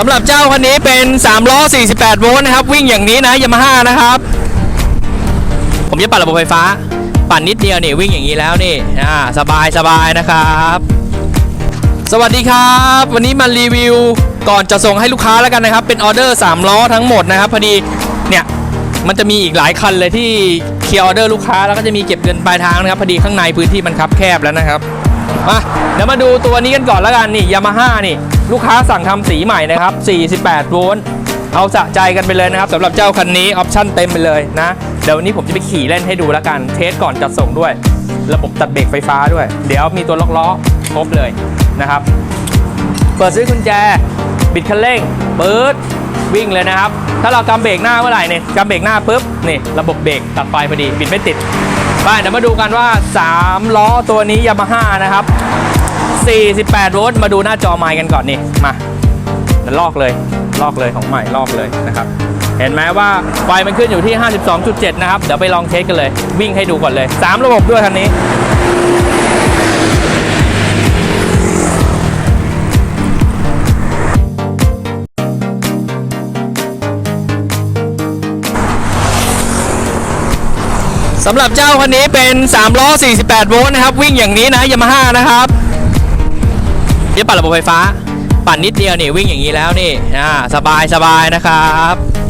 สำหรับเจ้าคันนี้เป็น3ล้อ 48 โวลต์นะครับ วิ่งอย่างนี้นะยามาฮ่านะครับ ผมจะปั่นระบบไฟฟ้า ปั่นนิดเดียวนี่วิ่งอย่างนี้แล้วนี่อ่าสบายสบายนะครับ สวัสดีครับ วันนี้มารีวิวก่อนจะส่งให้ลูกค้าแล้วกันนะครับ เป็นออเดอร์3ล้อทั้งหมดนะครับพอดีเนี่ยมันจะมีอีกหลายคันเลยที่เคลียร์ออเดอร์ลูกค้าแล้วก็จะมีเก็บเงินปลายทางนะครับพอดีข้างในพื้นที่มันคับแคบแล้วนะครับมาเดี๋ยวมาดูตัวนี้กันก่อนแล้วกันนี่ยามาฮ่านี่ ลูกค้าสั่งทำสีใหม่นะครับ 48 โวลต์เอาสะใจกันไปเลยนะครับสำหรับเจ้าคันนี้ออปชั่นเต็มไปเลยนะเดี๋ยววันนี้ผมจะไปขี่เล่นให้ดูแล้วกันเทสก่อนจัดส่งด้วย ระบบตัดเบรกไฟฟ้าด้วย เดี๋ยวมีตัวล็อกล้อครบเลยนะครับ เปิดซื้อกุญแจ บิดคันเร่งปื๊ดวิ่งเลยนะครับ ถ้าเรากำเบรกหน้าเมื่อไหร่เนี่ยกำเบรกหน้าปุ๊บนี่ระบบเบรกตัดไฟพอดีบิดไม่ติดไปเดี๋ยวมาดูกันว่า 3 ล้อตัวนี้ยามาฮ่านะครับ 48 โวลต์มาดูหน้าจอไมค์กันก่อนนี่มาลอกเลยลอกเลยของใหม่ลอกเลยนะครับ เห็นไหมว่าไฟมันขึ้นอยู่ที่ 52.7 นะครับ เดี๋ยวไปลองเทสกันเลย วิ่งให้ดูก่อนเลย 3 ระบบด้วยคันนี้ สำหรับเจ้าคันนี้เป็น3ล้อ48 โวลต์นะครับ วิ่งอย่างนี้นะยามาฮ่านะครับ จะปั่นระบบไฟฟ้า ปั่นนิดเดียวนี่วิ่งอย่างนี้แล้วนี่อ่าสบายสบายนะครับ